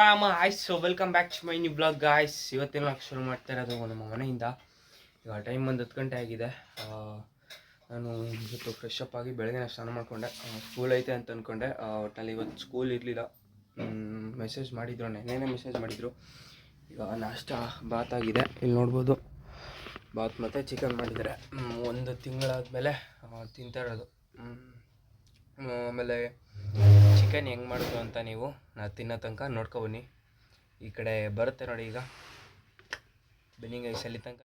Fam ಆಯ್ಸ್ so welcome back to my new blog guys ಇವತ್ತಿನ ಶುರು ಮಾಡ್ತಾ ಇರೋದು ನಮ್ಮ ಮನೆಯಿಂದ. ಈಗ ಟೈಮ್ ಒಂದು ಹತ್ತು ಗಂಟೆ ಆಗಿದೆ. ನಾನು ಇವತ್ತು ಫ್ರೆಶ್ ಅಪ್ ಆಗಿ ಬೆಳಗ್ಗೆ ಸ್ನಾನ ಮಾಡಿಕೊಂಡೆ. ಸ್ಕೂಲ್ ಐತೆ ಅಂತ ಅಂದ್ಕೊಂಡೆ ಒಟ್ಟಲ್ಲಿ ಇವತ್ತು ಸ್ಕೂಲ್ ಇರಲಿಲ್ಲ. ಮೆಸೇಜ್ ಮಾಡಿದ್ರು, ನೆನ್ನೆನೇ ಮೆಸೇಜ್ ಮಾಡಿದರು. ಈಗ ನಾಷ್ಟ, ಬಾತ್ ಆಗಿದೆ. ಇಲ್ಲಿ ನೋಡ್ಬೋದು. ಬಾತ್ ಮತ್ತು ಚಿಕನ್ ಮಾಡಿದ್ದಾರೆ. ಒಂದು ತಿಂಗಳಾದಮೇಲೆ ತಿಂತಾ ಇರೋದು. ಆಮೇಲೆ ಚಿಕನ್ ಹೆಂಗೆ ಮಾಡೋದು ಅಂತ ನೀವು ನಾ ತಿನ್ನೋ ತನಕ ನೋಡ್ಕೊಬನ್ನಿ ಈ ಕಡೆ ಬರುತ್ತೆ ನೋಡಿ ಈಗ. ಬೆನ್ನಿಂಗ್ ಐಸಲ್ಲಿ ತನಕ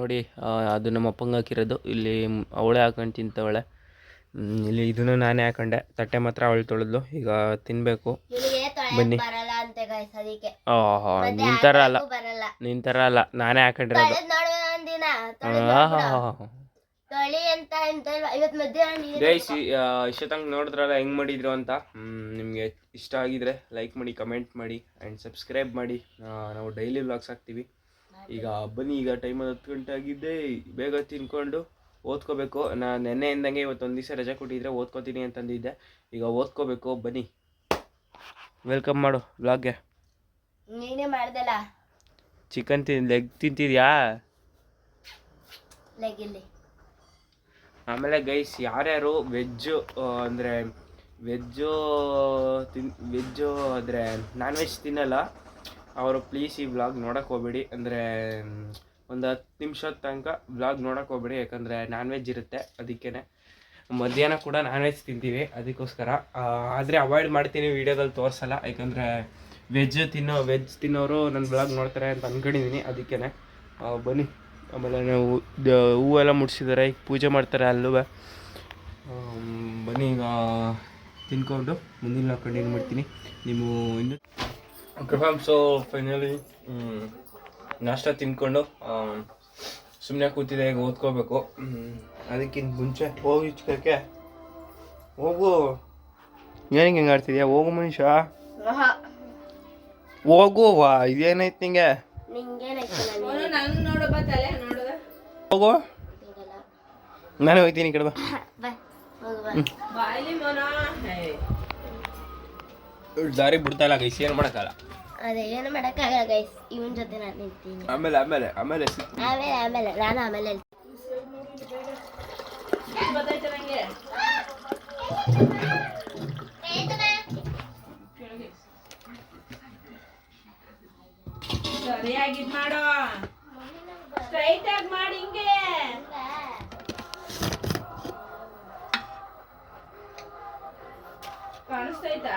ನೋಡಿ ಅದು ನಮ್ಮ ಅಪ್ಪಂಗೆ ಹಾಕಿರೋದು. ಇಲ್ಲಿ ಅವಳೆ ಹಾಕೊಂಡು ತಿಂತವಳೆ. ಇಲ್ಲಿ ಇದನ್ನು ನಾನೇ ಹಾಕೊಂಡೆ. ತಟ್ಟೆ ಮಾತ್ರ ಅವಳು ತೊಳೆದು ಈಗ ತಿನ್ನಬೇಕು ಬನ್ನಿ. ನಿನ್ ಥರ ಅಲ್ಲ. ನಿಂತರ ನಿನ್ ಥರ ಅಲ್ಲ. ನಾನೇ ಹಾಕೊಂಡಿರೋದು. ಇಷ್ಟೊತ್ತಂಗೆ ನೋಡಿದ್ರಲ್ಲ ಹೆಂಗ್ ಮಾಡಿದ್ರು ಅಂತ? ನಿಮಗೆ ಇಷ್ಟ ಆಗಿದ್ರೆ ಲೈಕ್ ಮಾಡಿ ಕಮೆಂಟ್ ಮಾಡಿ ಆ್ಯಂಡ್ ಸಬ್ಸ್ಕ್ರೈಬ್ ಮಾಡಿ. ನಾವು ಡೈಲಿ ವ್ಲಾಗ್ಸ್ ಹಾಕ್ತೀವಿ. ಈಗ ಬನ್ನಿ ಈಗ ಟೈಮ್ ಹತ್ತು ಗಂಟೆ ಆಗಿದ್ದೆ. ಬೇಗ ತಿನ್ಕೊಂಡು ಓದ್ಕೋಬೇಕು. ನಾನು ನೆನ್ನೆಯಿಂದಂಗೆ ಇವತ್ತು ಒಂದು ದಿವಸ ರಜೆ ಕೊಟ್ಟಿದ್ರೆ ಓದ್ಕೋತೀನಿ ಅಂತಂದಿದ್ದೆ. ಈಗ ಓದ್ಕೋಬೇಕು ಬನ್ನಿ. ವೆಲ್ಕಮ್ ಮಾಡು ಬ್ಲಾಗ್ಗೆ ನೀನೇ ಮಾಡ್ದಲ್ಲ? ಚಿಕನ್ ತಿನ್ ಲೆಗ್ ತಿಂತಿದ್ಯಾ? ಆಮೇಲೆ ಗೈಸ್ ಯಾರ್ಯಾರು ವೆಜ್ಜು ಅಂದರೆ ವೆಜ್ಜು ತಿನ್ ವೆಜ್ಜು ಅಂದರೆ ನಾನ್ ವೆಜ್ ತಿನ್ನಲ್ಲ ಅವರು ಪ್ಲೀಸ್ ಈ ವ್ಲಾಗ್ ನೋಡೋಕೆ ಹೋಗ್ಬೇಡಿ. ಅಂದರೆ ಒಂದು ಹತ್ತು ನಿಮಿಷದ ತನಕ ವ್ಲಾಗ್ ನೋಡೋಕೆ ಹೋಗ್ಬೇಡಿ. ಯಾಕಂದರೆ ನಾನ್ ವೆಜ್ ಇರುತ್ತೆ. ಅದಕ್ಕೇ ಮಧ್ಯಾಹ್ನ ಕೂಡ ನಾನ್ ವೆಜ್ ತಿಂತೀವಿ. ಅದಕ್ಕೋಸ್ಕರ ಆದರೆ ಅವಾಯ್ಡ್ ಮಾಡ್ತೀನಿ ವೀಡಿಯೋದಲ್ಲಿ ತೋರಿಸಲ್ಲ. ಯಾಕಂದರೆ ವೆಜ್ ತಿನ್ನೋ ವೆಜ್ ತಿನ್ನೋರು ನನ್ನ ಬ್ಲಾಗ್ ನೋಡ್ತಾರೆ ಅಂತ ಅಂದ್ಕೊಂಡಿದ್ದೀನಿ ಅದಕ್ಕೇ ಬನ್ನಿ. ಆಮೇಲೆ ನಾವು ಹೂವೆಲ್ಲ ಮುಡ್ಸಿದ್ದಾರೆ ಈಗ ಪೂಜೆ ಮಾಡ್ತಾರೆ ಅಲ್ಲೂ. ಬನ್ನಿ ಈಗ ತಿನ್ಕೊಂಡು. ಮುಂದಿನ ಕಂಟಿನ್ಯೂ ಮಾಡ್ತೀನಿ. ನೀವು ಇನ್ನು ಕನ್ಫರ್ಮ್ ಸೊ ಫೈನಲಿ ನಾಷ್ಟ ತಿನ್ಕೊಂಡು ಸುಮ್ಮನೆ ಕೂತಿದೆ ಈಗ ಓದ್ಕೋಬೇಕು ಅದಕ್ಕಿಂತ ಮುಂಚೆ ಹೋಗಿ ಇಚ್ಕೋಕ್ಕೆ ಹೋಗು ಏನಿಂಗೆ ಹೆಂಗೆ ಆಡ್ತಿದ್ಯಾ ಹೋಗು ಮನುಷ್ಯ ಹೋಗು ವಾ ಇದೇನೈತೆ ನಿಂಗೆ ಹೋಗು ನಾನು ಹೋಗ್ತೀನಿ ಕಡೆ ಬಾ ಬಾ ಹೋಗು ಬಾ ದಾರಿ ಬಿಡ್ತಾ ಇಲ್ಲ ಗೈಸ್ ಏನು ಮಾಡೋಕ್ಕಲ್ಲ ಅದೇ ಏನು ಮಾಡೋಕ್ಕಾಗಲ್ಲ ಗೈಸ್ ಇವನ್ ಜೊತೆ ನಾನು ನಿಂತೀನಿ. ಆಮೇಲೆ ಆಮೇಲೆ ಆಮೇಲೆ. ಆಮೇಲೆ ಆಮೇಲೆ ನಾನು ಆಮೇಲೆ ಹೇಳ್ತೀನಿ. ಸರಿಯಾಗಿ ಮಾಡೋ. ಸ್ಟ್ರೈಟ್ ಆಗಿ ಮಾಡಿ ಹಿಂಗೆ. ಕಾಣಿಸ್ತೈತಾ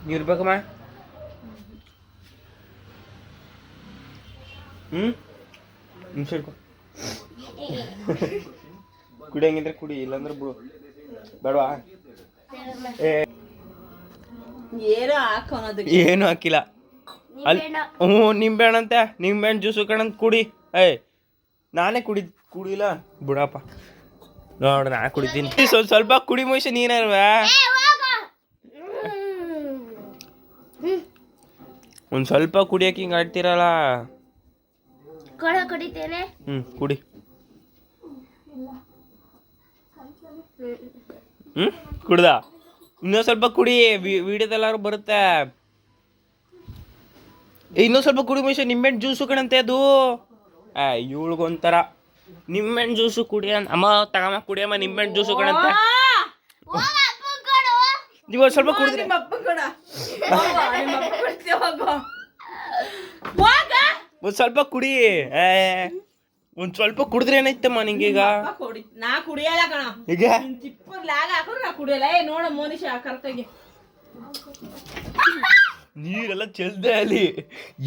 ನೀವ್ ಇರ್ಬೇಕಮ್ಮ ಹ್ಮ್? ನಿಮಿಷ ಹಿಡ್ಕೊ ಕುಡಿಯಂಗಿದ್ರೆ ಕುಡಿ ಇಲ್ಲಾಂದ್ರೆ ಬಿಡು. ಬೇಡವಾ? ಏ. ಏನೋ ಹಾಕೋನೋದಕ್ಕೆ ಏನು ಹಾಕಿಲ್ಲ. ಅಲ್ಲಿ ಹ್ಞೂ ನಿಂಬೆಹಣ್ಣಂತೆ ನಿಂಬೆಹಣ್ಣು ಜ್ಯೂಸು ಕಣಂತ ಕುಡಿ. ಏಯ್ ನಾನೇ ಕುಡಿ ಕುಡಿಲ್ಲ. ಬಿಡಪ್ಪ. ನೋಡು ನಾ ಕುಡಿತೀನಿ. ಸ್ವಲ್ಪ ಸ್ವಲ್ಪ ಕುಡಿ ಮುಗಿಸಿ ನೀನಲ್ವಾ ಒಂದು ಸ್ವಲ್ಪ ಕುಡಿಯಕ್ಕೆ ಹಿಂಗೆ ಆಡ್ತಿರಲ್ಲ. ಹ್ಞೂ ಕುಡಿ. ಹ್ಞೂ ಕುಡ್ದ? ಇನ್ನೂ ಸ್ವಲ್ಪ ಕುಡಿ ವಿಡಿಯೋದೆಲ್ಲಾರು ಬರುತ್ತೆ. ಇನ್ನೊಂದು ಇನ್ನೂ ಸ್ವಲ್ಪ ಕುಡಿ ಮನುಷ್ಯ ನಿಂಬೆಹಣ್ಣು ಜ್ಯೂಸು ಕಣಂತೆ ಅದು? ಆ ಇವಳಿಗೊಂಥರ. ನಿಂಬೆಹಣ್ಣು ಜ್ಯೂಸು ಕುಡಿ ಅಂತ ಅಮ್ಮ ತಗಮ್ಮ ಕುಡಿಯಮ್ಮ ನಿಂಬೆಹಣ್ಣು ಜ್ಯೂಸು ಕಣಂತೆ. ನೀವು ಒಂದು ಸ್ವಲ್ಪ ಕುಡಿದ್ರಿ. ನಿಮ್ಮ ಅಪ್ಪ ಕೊಡ. ಹೋಗೋ, ನಿಮ್ಮ ಅಪ್ಪ ಕೊಡ್ತೀಯ ಹೋಗೋ ಹೋಗ. ಒಂದು ಸ್ವಲ್ಪ ಕುಡಿ. ಏ ಒಂದು ಸ್ವಲ್ಪ ಕುಡಿದ್ರೆ ಏನಾಯ್ತಮ್ಮ ನಿಂಗೀಗ ಅಪ್ಪ ಕೊಡಿ. ನಾ ಕುಡಿಯಲ್ಲ ಕಣ. ಈಗ? ಚಿಪ್ಪರ್ ಲಾಗ ಹಾಕೊಂಡ್ರೆ ನಾ ಕುಡಿಯಲ್ಲ. ಏ ನೋಡ ಮೋನಿಶ ಕರೆಕ್ಟಾಗಿ. ನೀರೆಲ್ಲ ಚೆಲ್ದೆ ಅಲ್ಲಿ.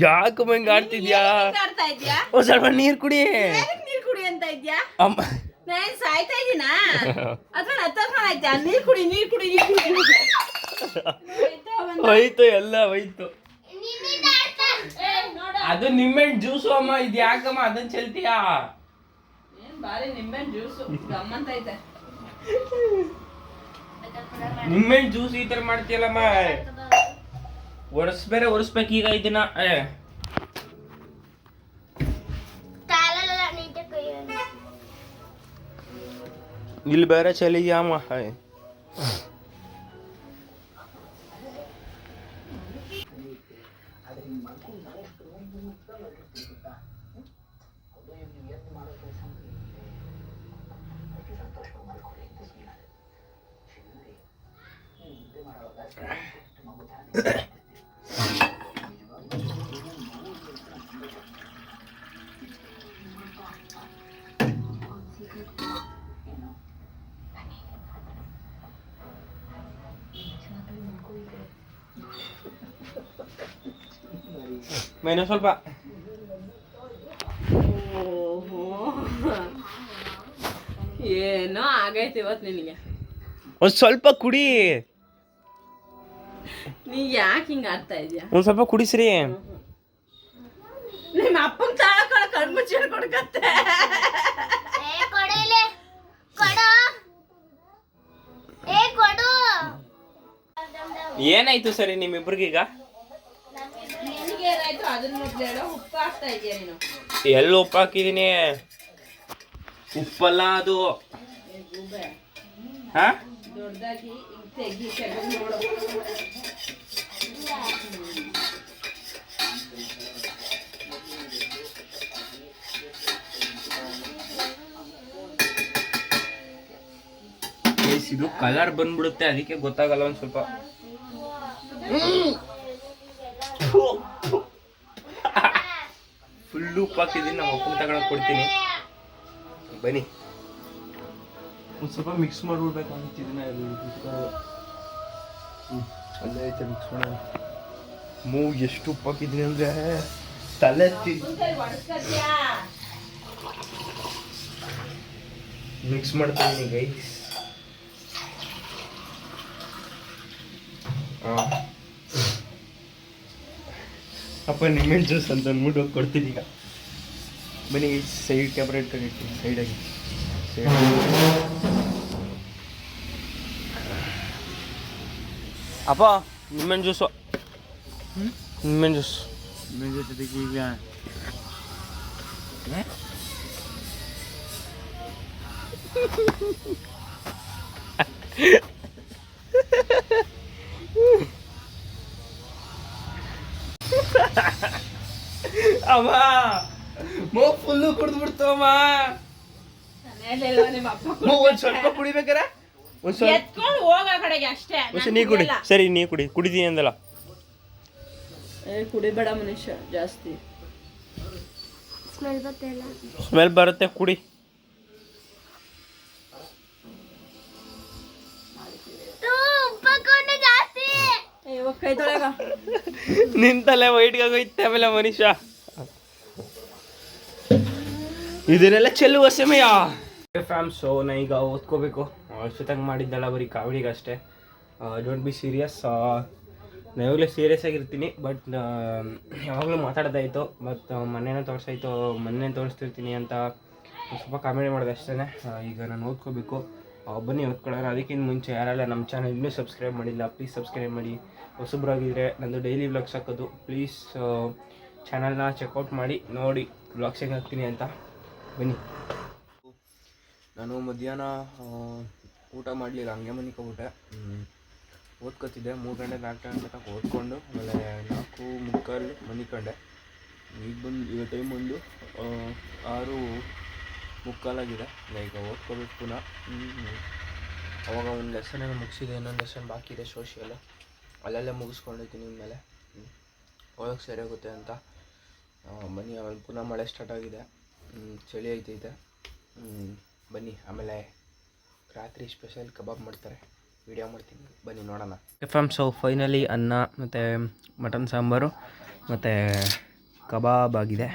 ಯಾಕೆ ಹಿಂಗೆ ಆಡ್ತಿದ್ಯಾ? ಆಡ್ತಾ ಇದ್ಯಾ? ಒಂದ್ ಸ್ವಲ್ಪ ನೀರು ಕುಡಿ. ಯಾರಿಗ್ ನೀರ್ ಕುಡಿ ಅಂತ ಇದ್ಯಾ? ಅಮ್ಮ. ನಾನ್ ಸಾಯ್ತಾ ಇದೀನಾ? ಅಥವಾ ಹತ್ತರ್ಕೊಂಡು ಆಯ್ತಾ ನೀರ್ ಕುಡಿ ನೀರ್ ಕುಡಿ ನೀರ್ ಕುಡಿ. ಆಯ್ತಾ ಹೋಯ್ತು ಎಲ್ಲ ಹೋಯ್ತು. ಅದು ನಿಂಬೆಹಣ್ಣು ಜ್ಯೂಸು ಅಮ್ಮ ಇದು ಯಾಕಮ್ಮ ಅದನ್ನ ಚೆಲ್ತೀಯಾ? ಏನ್ ಬಾರಿ ನಿಂಬೆಹಣ್ಣು ಜ್ಯೂಸು ಗಮ್ಮಂತ ಐತೆ ನಿಂಬೆಹಣ್ಣು ಜ್ಯೂಸ್ ಈ ತರ ಮಾಡ್ತೀಯಲ್ಲಮ್ಮ? ಒರೆಸ್ ಬೇರೆ ಒರೆಸ್ಬೇಕು ಈಗ ಇದನ್ನ ಏ. ತಾಳಲ್ಲ ನೀಟಾಗಿ ಕೊಯ್ಯೋಣ. ಇಲ್ಲಿ ಬೇರೆ ಚಲಿಯಾಮ ಏ. ಮೇನು ಸ್ವಲ್ಪ ಏನೋ ಆಗೈತೆ ಇವತ್ತು ನಿನಗೆ ಒಂದ್ ಸ್ವಲ್ಪ ಕುಡಿ ನೀ ಯಾಕೆ ಹಿಂಗೆ ಆಗ್ತಾ ಇದೀಯ ಒಂದ್ ಸ್ವಲ್ಪ ಕುಡಿಸ್ರಿ ನಿಮ್ಮ ಅಪ್ಪನ ತಾಳಕೊಳ ಕಣ್ಮುಚ್ಚಿ ಕೊಡ್ಕತ್ತೆ ಏನಾಯ್ತು ಸರಿ ನಿಮ್ಮಿಬ್ರಿಗೀಗ ನಿನಗೆ ಏನಾಯ್ತು ಅದನ್ನ ಮೊದ್ಲು ಹೇಳೋ ಉಪ್ಪು ಹಾಕ್ತಾ ಇದೀಯ ನೀನು ಎಲ್ಲಿ ಉಪ್ಪು ಹಾಕಿದೀನಿ ಉಪ್ಪಲ್ಲ ಅದು. ಹಾ? ಇದು ಕಲರ್ ಬಂದ್ಬಿಡುತ್ತೆ ಅದಕ್ಕೆ ಗೊತ್ತಾಗಲ್ಲ ಒಂದ್ ಸ್ವಲ್ಪ. ಉಪ್ಪು ಹಾಕಿದ್ದೀನಿ ನಮ್ಮ ಅಪ್ಪನ ತಗೊಳಕ್ ಕೊಡ್ತೀನಿ. ಬನ್ನಿ. ಒಂದು ಸ್ವಲ್ಪ ಮಿಕ್ಸ್ ಮಾಡ್ಬಿಡ್ಬೇಕು ಅಂತಿದ್ದೀನಿ ಅಲ್ಲೇ ಐತೆ ಮಿಕ್ಸ್ ಮಾಡೋಣ. ಮೂ, ಎಷ್ಟು ಉಪ್ಪು ಹಾಕಿದ್ದೀನಿ ಅಂದ್ರೆ ತಲೆ ಮಿಕ್ಸ್ ಮಾಡ್ತೀನಿ ಇದೀನಿ ಹಾಂ ಅಪ್ಪ ನಿಮ್ಮೆಣ್ಣು ಜ್ಯೂಸ್ ಅಂತ ಅಂದ್ಬಿಟ್ಟು ಕೊಡ್ತೀನಿ ಈಗ. ಬನ್ನಿ ಸೈಡ್ ಕ್ಯಾಮ್ರಾ ಇಟ್ಕೊಂಡಿರ್ತೀನಿ ಸೈಡಾಗಿ ಅಪ್ಪ ನಿಮ್ಮೆಣ್ಣು ಜ್ಯೂಸು ನಿಮ್ಮೆಣ್ಣು ಜ್ಯೂಸ್ ಈಗ ಅಮ್ಮ ಮೋ ಫುಲ್ಲು ಕುಡ್ದು ಬಿಡ್ತು ಅಮ್ಮ. ಮನೇಲಿಲ್ವಾ ನಿಮ್ಮ ಅಪ್ಪ ಮೋ ಒಂದ್ ಸ್ವಲ್ಪ ಕುಡಿಬೇಕಾರೆ? ಒಂದ್ ಸ್ವಲ್ಪ ಎತ್ಕೊಂಡು ಹೋಗ ಆ ಕಡೆಗೆ ಅಷ್ಟೇ ಒಂದ್ ನಾನ್ ನೀ ಕುಡಿ. ಸರಿ ನೀ ಕುಡಿ. ಕುಡಿದಿ ಅಂದಲ್ಲ. ಏ ಕುಡಿಬೇಡ ಮನುಷ್ಯ ಜಾಸ್ತಿ. ಸ್ಮೆಲ್ ಬರ್ತಿಲ್ಲ ಸ್ಮೆಲ್ ಬರುತ್ತೆ ಕುಡಿ. ನಿಂತಲ್ಲೇ ವೈಟ್ಗಾಗೋಯ್ತೆ ಆಮೇಲೆ ಮನುಷ್ಯ. ಇದನ್ನೆಲ್ಲ ಚೆಲ್ಲುವ ಸಮಯ. ಫ್ಯಾಮ್ ಸೊ ನಾ ಈಗ ಓದ್ಕೋಬೇಕು. ಅಷ್ಟೊತ್ತಂಗೆ ಮಾಡಿದ್ದಲ್ಲ ಬರೀ ಕಾಮಿಡಿಗೆ ಅಷ್ಟೇ ಡೋಂಟ್ ಬಿ ಸೀರಿಯಸ್ ನಾ ಯಾವಾಗಲೂ ಸೀರಿಯಸ್ ಆಗಿರ್ತೀನಿ ಬಟ್ ಯಾವಾಗಲೂ ಮಾತಾಡೋದಾಯಿತು ಬಟ್ ಮೊನ್ನೆನೇ ತೋರಿಸಾಯ್ತು ಮೊನ್ನೆ ತೋರಿಸ್ತಿರ್ತೀನಿ ಅಂತ ಸ್ವಲ್ಪ ಕಾಮಿಡಿ ಮಾಡಿದೆ ಅಷ್ಟೇ ಈಗ ನಾನು ಓದ್ಕೋಬೇಕು. ಬನ್ನಿ ಓದ್ಕೊಳ್ಳೋಣ. ಅದಕ್ಕಿಂತ ಮುಂಚೆ ಯಾರಲ್ಲ ನಮ್ಮ ಚಾನಲ್ ಇನ್ನೂ ಸಬ್ಸ್ಕ್ರೈಬ್ ಮಾಡಿಲ್ಲ ಪ್ಲೀಸ್ ಸಬ್ಸ್ಕ್ರೈಬ್ ಮಾಡಿ. ಹೊಸಬ್ರಾಗಿದ್ದರೆ ನಂದು ಡೈಲಿ ವ್ಲಾಗ್ಸ್ ಹಾಕೋದು. ಪ್ಲೀಸ್ ಚಾನಲ್ನ ಚೆಕ್ಔಟ್ ಮಾಡಿ, ನೋಡಿ ವ್ಲಾಗ್ಸ್ ಹೆಂಗೆ ಹಾಕ್ತೀನಿ ಅಂತ. ಬನ್ನಿ. ನಾನು ಮಧ್ಯಾಹ್ನ ಊಟ ಮಾಡಲಿಲ್ಲ, ಹಂಗೆ ಮನಿಕೊಬಿಟ್ಟೆ ಓದ್ಕೊತಿದ್ದೆ, ಮೂರು ಗಂಟೆ, ನಾಲ್ಕು ಗಂಟೆ ತನಕ ಓದ್ಕೊಂಡು, ಆಮೇಲೆ ನಾಲ್ಕು ಮುಕ್ಕಾಲು ಮನಿಕೊಂಡೆ ಈಗ ಬಂದು ಈಗ ಟೈಮ್ ಬಂದು ಆರು ಮುಕ್ಕಾಲಾಗಿದೆ. ಈಗ ಓದ್ಕೋಬೇಕು ಪುನಃ. ಅವಾಗ ಒಂದು ಲೆಸನ್ ಏನೋ ಮುಗಿಸಿದೆ, ಇನ್ನೊಂದು ಲೆಸನ್ ಬಾಕಿ ಇದೆ ಸೋಷಿಯಲ್ ಅಲ್ಲಲ್ಲೇ ಮುಗಿಸ್ಕೊಂಡಿದ್ದೀನಿ ಇನ್ಮೇಲೆ. ಹ್ಮ್. ಓದೋಕ್ಕೆ ಸರಿ ಹೋಗುತ್ತೆ ಅಂತ. ಮನಿ ಬನ್ನಿ ಆಮೇಲೆ ಪುನಃ ಮಳೆ ಸ್ಟಾರ್ಟ್ ಆಗಿದೆ. ಚಳಿ ಐತೆ ಹ್ಮ್, ಬನ್ನಿ ಆಮೇಲೆ ರಾತ್ರಿ ಸ್ಪೆಷಲ್ ಕಬಾಬ್ ಮಾಡ್ತಾರೆ. ವಿಡಿಯೋ ಮಾಡ್ತೀನಿ. ಬನ್ನಿ ನೋಡೋಣ. ಎಫ್ ಎಂ ಸೊ ಫೈನಲಿ ಅನ್ನ ಮತ್ತು ಮಟನ್ ಸಾಂಬಾರು ಮತ್ತು ಕಬಾಬ್ ಆಗಿದೆ.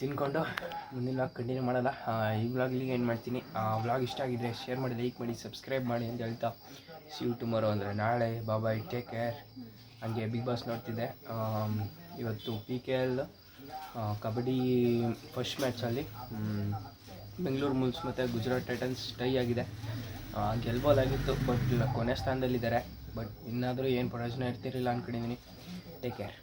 ತಿನ್ಕೊಂಡು ಮುಂದಿನ ವ್ಲಾಗ್ ಕಂಟಿನ್ಯೂ ಮಾಡಲ್ಲ. ಈ ವ್ಲಾಗ್ಲಿಗೆ ಏನು ಮಾಡ್ತೀನಿ. ಆ ವ್ಲಾಗ್ ಇಷ್ಟ ಆಗಿದ್ರೆ ಶೇರ್ ಮಾಡಿ ಲೈಕ್ ಮಾಡಿ ಸಬ್ಸ್ಕ್ರೈಬ್ ಮಾಡಿ ಅಂತ ಹೇಳ್ತಾ ಸಿವ್ ಟುಮಾರೋ ಅಂದರೆ ನಾಳೆ. ಬಾಬಾಯ್ ಟೇಕ್ ಕೇರ್ ಹಂಗೆ ಬಿಗ್ ಬಾಸ್ ನೋಡ್ತಿದ್ದೆ. ಇವತ್ತು P K L kabaddi first ಮ್ಯಾಚಲ್ಲಿ Bengaluru ಮುಲ್ಸ್ ಮತ್ತು ಗುಜರಾತ್ ಟೈಟನ್ಸ್ ಟೈ ಆಗಿದೆ. ಗೆಲ್ಬೋದಾಗಿತ್ತು, ಬಟ್ ಕೊನೆ ಸ್ಥಾನದಲ್ಲಿದ್ದಾರೆ. ಬಟ್ ಇನ್ನಾದರೂ ಏನು ಪ್ರಯೋಜನ ಇರ್ತಿರಲಿಲ್ಲ ಅಂದ್ಕೊಂಡಿದ್ದೀನಿ ಟೇಕ್ ಕೇರ್